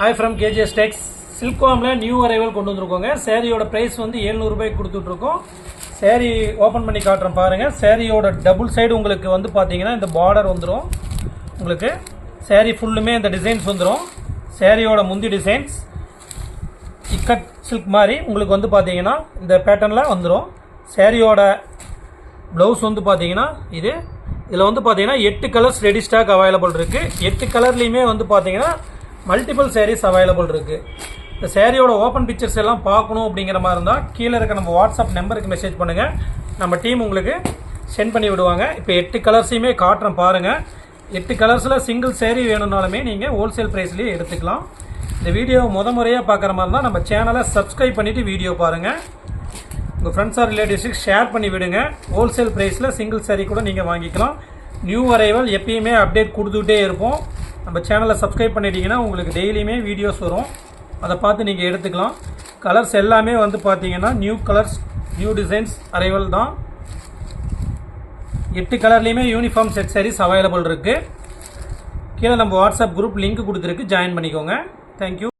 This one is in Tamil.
ஹாய் ஃப்ரம் கேஜிஎஸ் டெக்ஸ் சில்க்வாமில் நியூ அரைவல் கொண்டு வந்திருக்கோங்க. சேரீயோட ப்ரைஸ் வந்து ஏழ்நூறுபாய்க்கு கொடுத்துட்ருக்கோம். சேரீ ஓப்பன் பண்ணி காட்டுறேன் பாருங்கள் சேரீயோட டபுள் சைடு உங்களுக்கு வந்து பார்த்தீங்கன்னா இந்த பார்டர் வந்துடும் உங்களுக்கு சேரீ ஃபுல்லுமே இந்த டிசைன்ஸ் வந்துடும் சேரீயோட முந்தி டிசைன்ஸ் இக்கட் சில்க் மாதிரி உங்களுக்கு வந்து பார்த்தீங்கன்னா இந்த பேட்டர்னில் வந்துடும் சேரீயோட ப்ளவுஸ் வந்து பார்த்தீங்கன்னா இது. இதில் வந்து பார்த்தீங்கன்னா எட்டு கலர்ஸ் ரெடி ஸ்டாக் அவைலபிள் இருக்குது எட்டு கலர்லேயுமே வந்து பார்த்தீங்கன்னா மல்டிபிள் சேரீஸ் அவைலபிள் இருக்குது இந்த சேரீயோட ஓப்பன் பிக்சர்ஸ் எல்லாம் பார்க்கணும் அப்படிங்கிற மாதிரி இருந்தால் கீழே இருக்க நம்ம வாட்ஸ்அப் நம்பருக்கு மெசேஜ் பண்ணுங்கள் நம்ம டீம் உங்களுக்கு சென்ட் பண்ணி விடுவாங்க. இப்போ எட்டு கலர்ஸையுமே காட்டுறேன் பாருங்கள் எட்டு கலர்ஸில் சிங்கிள் சேரீ வேணும்னாலுமே நீங்கள் ஹோல்சேல் ப்ரைஸ்லேயே எடுத்துக்கலாம். இந்த வீடியோ முத முறையாக பார்க்குற மாதிரி இருந்தால் நம்ம சேனலை சப்ஸ்கிரைப் பண்ணிவிட்டு வீடியோ பாருங்கள் உங்கள் ஃப்ரெண்ட்ஸ் ஆர் ரிலேட்டிவ்ஸுக்கு ஷேர் பண்ணி விடுங்க. ஹோல்சேல் ப்ரைஸில் சிங்கிள் சேரீ கூட நீங்கள் வாங்கிக்கலாம். நியூ அரைவல் எப்பயுமே அப்டேட் கொடுத்துட்டே இருப்போம். நம்ம சேனலை சப்ஸ்கிரைப் பண்ணிட்டீங்கன்னா உங்களுக்கு டெய்லியுமே வீடியோஸ் வரும். அதை பார்த்து நீங்கள் எடுத்துக்கலாம். கலர்ஸ் எல்லாமே வந்து பார்த்தீங்கன்னா new colours new designs arrival தான். எட்டு கலர்லேயுமே யூனிஃபார்ம் செட் சாரீஸ் அவைலபிள் இருக்குது கீழே நம்ம வாட்ஸ்அப் குரூப் லிங்க் கொடுத்துருக்கு. ஜாயின் பண்ணிக்கோங்க. Thank you